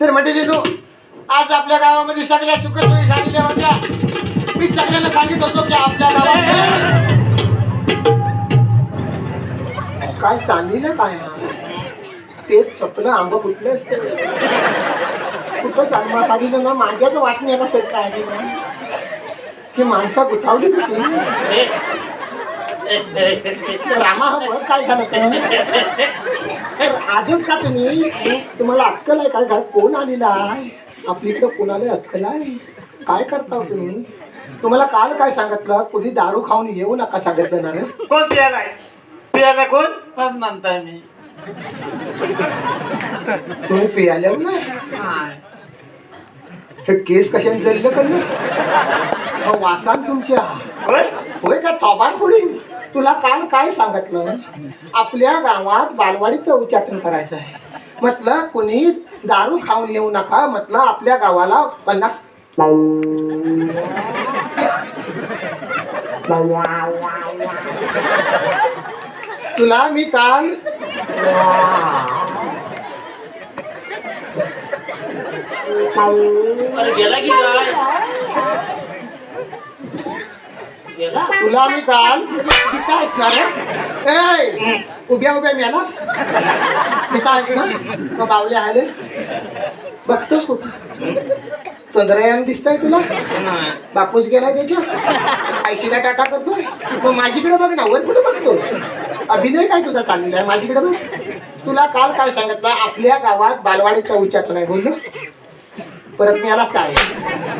तर म्हणजे नो आज आपल्या गावामध्ये सगळ्या सुखसोयी झालेल्या होत्या. मी सगळ्यांना सांगित होतो की आपल्या गावात काय चालली ना काय? तेच स्वप्न आंब कुठलं असते. कुठं चालमा सांगितलं ना माझ्याच वाटणी आता सेट काय ना की माणसा गुथावली कशी? रामा हा काय झालं आजच का तुम्ही? तुम्हाला अक्कल आहे काय घरात कोण आलेला आहे? आपलीकडे कोणाला अक्कल आहे? काय करता हो तुम्ही? तुम्हाला काल काय सांगितलं? कुणी दारू खाऊन येऊ नका सांगितलं ना रे कोण पियालाय पियाला कोण? बस म्हणताय मी. तुम्ही पियाल्यावर ना? हे केस कशाने चाललं करणं वासान तुमच्या. होय? त्या थोबाड तुला काल काय सांगितलं? आपल्या गावात बालवाडीचं उच्चाटन करायचं आहे. म्हटलं कुणी दारू खाऊन येऊ नका. म्हटलं आपल्या गावाला पन्नास तुला मी काल गेला की तुला मी काल तिथं असणार ए उभ्या उभ्या आला तिथं असणार. मग बावले आले. बघतोस कुठं? चंद्रयान दिसतंय तुला? बापूस गेलाय त्याच्या. आयशीला टाटा करतोय. मग माझीकडे बघ ना वर कुठे बघतोस? अभिनय काय तुझा चाललेला आहे? माझीकडे बघ. तुला काल काय सांगितलं? आपल्या गावात बालवाडीचा उच्चाटन आहे बोललो? परत मी यालाच काय?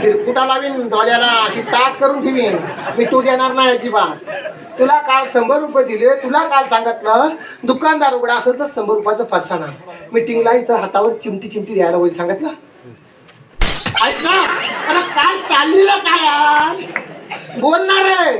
तिरकुटा लावीन डोळ्याला? अशी ताट करून ठेवीन. मी तू देणार नाही अजिबात. तुला काल शंभर रुपये दिले तुला काल सांगितलं दुकानदार उघडा असेल तर शंभर रुपयाचं फरसाना मिटिंगला इथं हातावर चिमटी चिमटी द्यायला होईल सांगितलं? ऐक ना अरे काय चाललेलं काय बोलणार आहे.